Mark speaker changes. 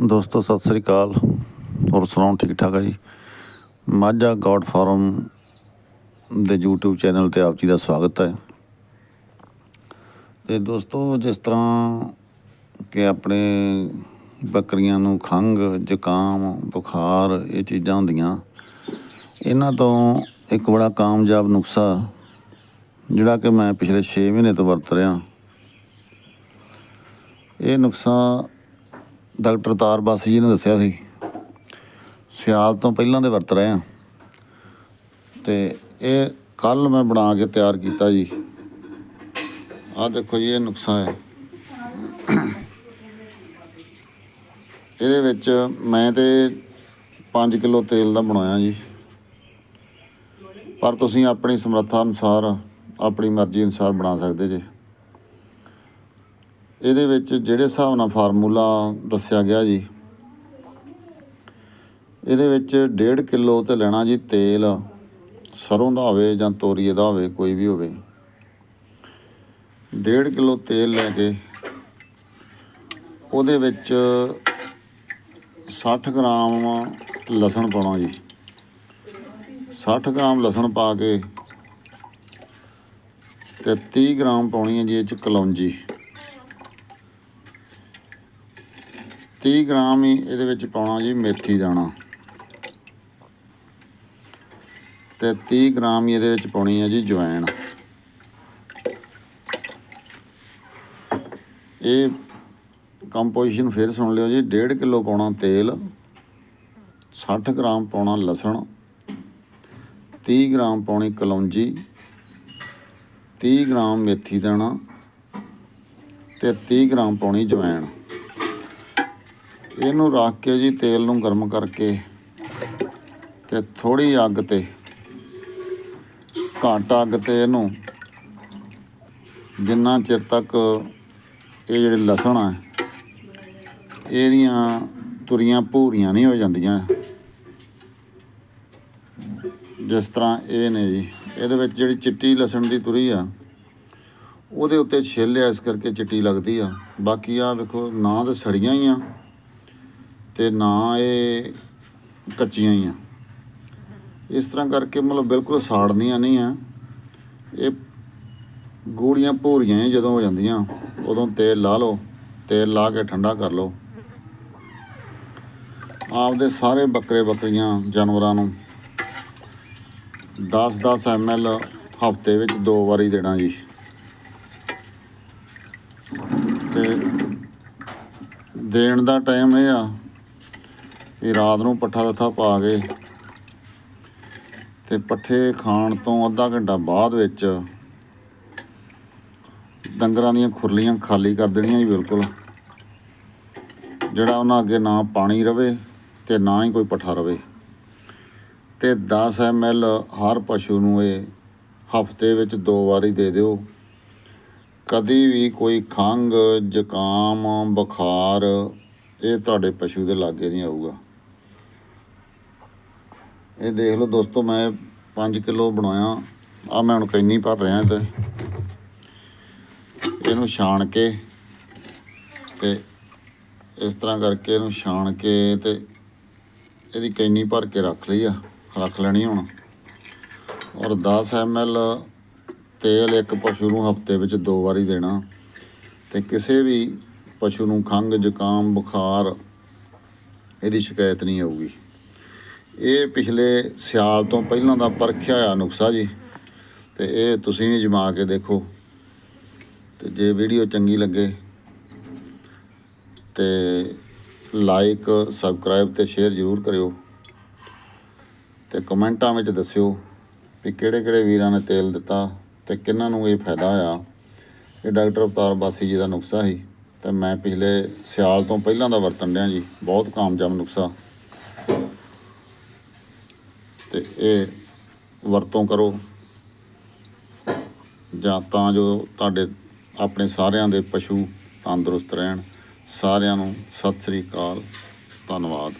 Speaker 1: ਦੋਸਤੋ, ਸਤਿ ਸ੍ਰੀ ਅਕਾਲ। ਹੋਰ ਸੁਣਾਓ, ਠੀਕ ਠਾਕ ਹੈ ਜੀ? ਮਾਝਾ ਗੌਡ ਫਾਰਮ ਦੇ YouTube ਚੈਨਲ ਤੇ ਆਪ ਜੀ ਦਾ ਸਵਾਗਤ ਹੈ। ਤੇ ਦੋਸਤੋ, ਜਿਸ ਤਰ੍ਹਾਂ ਕਿ ਆਪਣੇ ਬੱਕਰੀਆਂ ਨੂੰ ਖੰਘ, ਜ਼ੁਕਾਮ, ਬੁਖਾਰ ਇਹ ਚੀਜ਼ਾਂ ਹੁੰਦੀਆਂ, ਇਹਨਾਂ ਤੋਂ ਇੱਕ ਬੜਾ ਕਾਮਯਾਬ ਨੁਸਖਾ, ਜਿਹੜਾ ਕਿ ਮੈਂ ਪਿਛਲੇ 6 ਮਹੀਨੇ ਤੋਂ ਵਰਤ ਰਿਹਾ। ਇਹ ਨੁਸਖਾ ਡਾਕਟਰ ਤਾਰਬਾਸੀ ਜੀ ਨੇ ਦੱਸਿਆ ਸੀ। ਸਿਆਲ ਤੋਂ ਪਹਿਲਾਂ ਦੇ ਵਰਤ ਰਹੇ ਆ ਤੇ ਇਹ ਕੱਲ ਮੈਂ ਬਣਾ ਕੇ ਤਿਆਰ ਕੀਤਾ ਜੀ। ਆਹ ਦੇਖੋ ਜੀ, ਇਹ ਨੁਕਸਾ ਹੈ। ਇਹਦੇ ਵਿੱਚ ਮੈਂ ਤੇ 5 ਕਿਲੋ ਤੇਲ ਦਾ ਬਣਾਇਆ ਜੀ। ਪਰ ਤੁਸੀਂ ਆਪਣੀ ਸਮਰੱਥਾ ਅਨੁਸਾਰ ਆਪਣੀ ਮਰਜ਼ੀ ਅਨੁਸਾਰ ਬਣਾ ਸਕਦੇ ਜੇ। ਇਹਦੇ ਵਿੱਚ ਜਿਹੜੇ ਹਿਸਾਬ ਨਾਲ ਫਾਰਮੂਲਾ ਦੱਸਿਆ ਗਿਆ ਜੀ, ਇਹਦੇ ਵਿੱਚ 1.5 ਕਿਲੋ ਤੇ ਲੈਣਾ ਜੀ ਤੇਲ, ਸਰੋਂ ਦਾ ਹੋਵੇ ਜਾਂ ਤੋਰੀਏ ਦਾ ਹੋਵੇ, ਕੋਈ ਵੀ ਹੋਵੇ। 1.5 ਕਿਲੋ ਤੇਲ ਲੈ ਕੇ ਉਹਦੇ ਵਿੱਚ 60 ਗ੍ਰਾਮ ਲਸਣ ਪਾਉਣਾ ਜੀ। 60 ਗ੍ਰਾਮ ਲਸਣ ਪਾ ਕੇ ਤੇ 30 ਗ੍ਰਾਮ ਪਾਉਣੀ ਹੈ ਜੀ ਇਹ ਚ ਕਲੌਂਜੀ। 30 ਗ੍ਰਾਮ ਹੀ ਇਹਦੇ ਵਿੱਚ ਪਾਉਣਾ ਜੀ, ਮੇਥੀ ਦਾਣਾ। ਤੇ 30 ਗ੍ਰਾਮ ਹੀ ਇਹਦੇ ਵਿੱਚ ਪਾਉਣੀ ਹੈ ਜੀ, ਜਵੈਣ। ਇਹ ਕੰਪੋਜੀਸ਼ਨ ਫਿਰ ਸੁਣ ਲਿਓ ਜੀ 1.5 ਕਿਲੋ ਪਾਉਣਾ ਤੇਲ 60 ਗ੍ਰਾਮ ਪਾਉਣਾ ਲਸਣ 30 ਗ੍ਰਾਮ ਪਾਉਣੀ ਕਲੌਂਜੀ 30 ਗ੍ਰਾਮ ਮੇਥੀ ਦਾਣਾ ਤੇ 30 ਗ੍ਰਾਮ ਪਾਉਣੀ ਜਵੈਣ। ਇਹਨੂੰ ਰੱਖ ਕੇ ਜੀ ਤੇਲ ਨੂੰ ਗਰਮ ਕਰਕੇ ਤੇ ਥੋੜੀ ਅੱਗ ਤੇ, ਘੱਟ ਅੱਗ ਤੇ ਇਹਨੂੰ ਜਿੰਨਾ ਚਿਰ ਤੱਕ ਇਹ ਜਿਹੜੇ ਲਸਣ ਆ, ਇਹਦੀਆਂ ਤੁਰੀਆਂ ਭੂਰੀਆਂ ਨਹੀਂ ਹੋ ਜਾਂਦੀਆਂ। ਜਿਸ ਤਰ੍ਹਾਂ ਇਹ ਨੇ ਜੀ, ਇਹਦੇ ਵਿੱਚ ਜਿਹੜੀ ਚਿੱਟੀ ਲਸਣ ਦੀ ਤੁਰੀ ਆ, ਉਹਦੇ ਉੱਤੇ ਛਿੱਲ ਆ, ਇਸ ਕਰਕੇ ਚਿੱਟੀ ਲੱਗਦੀ ਆ। ਬਾਕੀ ਆ ਵੇਖੋ, ਨਾ ਤਾਂ ਸੜੀਆਂ ਹੀ ਆ। ਤੇ ਨਾ ਇਹ ਕੱਚੀਆਂ ਹੀ ਆ। ਇਸ ਤਰ੍ਹਾਂ ਕਰਕੇ ਮਤਲਬ ਬਿਲਕੁਲ ਸਾੜਨੀਆਂ ਨਹੀਂ ਆ। ਇਹ ਗੂੜੀਆਂ ਭੂਰੀਆਂ ਹੀ ਜਦੋਂ ਹੋ ਜਾਂਦੀਆਂ, ਉਦੋਂ ਤੇਲ ਲਾ ਲਓ, ਤੇਲ ਲਾ ਕੇ ਠੰਡਾ ਕਰ ਲਓ। ਆਪਦੇ ਸਾਰੇ ਬੱਕਰੇ ਬੱਕਰੀਆਂ ਜਾਨਵਰਾਂ ਨੂੰ 10-10 ml ਹਫ਼ਤੇ ਵਿੱਚ ਦੋ ਵਾਰੀ ਦੇਣਾ ਜੀ। ਤੇ ਦੇਣ ਦਾ ਟਾਈਮ ਇਹ ਆ ਵੀ ਰਾਤ ਨੂੰ ਪੱਠਾ ਦੱਥਾ ਪਾ ਕੇ ਤੇ ਪੱਠੇ ਖਾਣ ਤੋਂ ਅੱਧਾ ਘੰਟਾ ਬਾਅਦ ਵਿੱਚ ਡੰਗਰਾਂ ਦੀਆਂ ਖੁਰਲੀਆਂ ਖਾਲੀ ਕਰ ਦੇਣੀਆਂ ਜੀ ਬਿਲਕੁਲ। ਜਿਹੜਾ ਉਹਨਾਂ ਅੱਗੇ ਨਾ ਪਾਣੀ ਰਵੇ ਤੇ ਨਾ ਹੀ ਕੋਈ ਪੱਠਾ ਰਵੇ। ਤੇ 10 ml ਹਰ ਪਸ਼ੂ ਨੂੰ ਇਹ ਹਫ਼ਤੇ ਵਿੱਚ ਦੋ ਵਾਰੀ ਦੇ ਦਿਓ। ਕਦੀ ਵੀ ਕੋਈ ਖੰਘ, ਜ਼ੁਕਾਮ, ਬੁਖਾਰ ਇਹ ਤੁਹਾਡੇ ਪਸ਼ੂ ਦੇ ਲਾਗੇ ਨਹੀਂ ਆਊਗਾ। ਇਹ ਦੇਖ ਲਓ ਦੋਸਤੋ, ਮੈਂ 5 ਕਿਲੋ ਬਣਾਇਆ। ਆ ਮੈਂ ਹੁਣ ਕੈਨੀ ਭਰ ਰਿਹਾ ਤੇ ਇਹਨੂੰ ਛਾਣ ਕੇ ਤੇ ਇਸ ਤਰ੍ਹਾਂ ਕਰਕੇ ਇਹਨੂੰ ਛਾਣ ਕੇ ਤੇ ਇਹਦੀ ਕੈਨੀ ਭਰ ਕੇ ਰੱਖ ਲਈ ਆ। ਰੱਖ ਲੈਣੀ ਹੁਣ। ਔਰ 10 ml ਤੇਲ ਇੱਕ ਪਸ਼ੂ ਨੂੰ ਹਫ਼ਤੇ ਵਿੱਚ ਦੋ ਵਾਰੀ ਦੇਣਾ। ਤੇ ਕਿਸੇ ਵੀ ਪਸ਼ੂ ਨੂੰ ਖੰਘ, ਜ਼ੁਕਾਮ, ਬੁਖਾਰ, ਇਹਦੀ ਸ਼ਿਕਾਇਤ ਨਹੀਂ ਆਊਗੀ। ਇਹ ਪਿਛਲੇ ਸਿਆਲ ਤੋਂ ਪਹਿਲਾਂ ਦਾ ਪਰਖਿਆ ਹੋਇਆ ਨੁਕਸਾ ਜੀ। ਤੇ ਇਹ ਤੁਸੀਂ ਵੀ ਜਮਾ ਕੇ ਦੇਖੋ। ਤੇ ਜੇ ਵੀਡੀਓ ਚੰਗੀ ਲੱਗੇ ਤੇ ਲਾਈਕ ਸਬਸਕ੍ਰਾਈਬ ਤੇ ਸ਼ੇਅਰ ਜ਼ਰੂਰ ਕਰਿਓ। ਤੇ ਕਮੈਂਟਾਂ ਵਿੱਚ ਦੱਸਿਓ ਵੀ ਕਿਹੜੇ ਕਿਹੜੇ ਵੀਰਾਂ ਨੇ ਤੇਲ ਦਿੱਤਾ ਤੇ ਕਿਹਨਾਂ ਨੂੰ ਇਹ ਫਾਇਦਾ ਹੋਇਆ। ਇਹ ਡਾਕਟਰ ਅਵਤਾਰ ਬਾਸੀ ਜੀ ਦਾ ਨੁਕਸਾ ਸੀ। ਤੇ ਮੈਂ ਪਿਛਲੇ ਸਿਆਲ ਤੋਂ ਪਹਿਲਾਂ ਦਾ ਵਰਤਣ ਡਿਆ ਜੀ। ਬਹੁਤ ਕਾਮਯਾਬ ਨੁਕਸਾ। ਤੇ ਇਹ ਵਰਤੋਂ ਕਰੋ। ਜਾਂ ਤਾਂ ਜੋ ਤੁਹਾਡੇ, ਆਪਣੇ ਸਾਰਿਆਂ ਦੇ ਪਸ਼ੂ ਤੰਦਰੁਸਤ ਰਹਿਣ। ਸਾਰਿਆਂ ਨੂੰ ਸਤਿ ਸ੍ਰੀ ਅਕਾਲ। ਧੰਨਵਾਦ।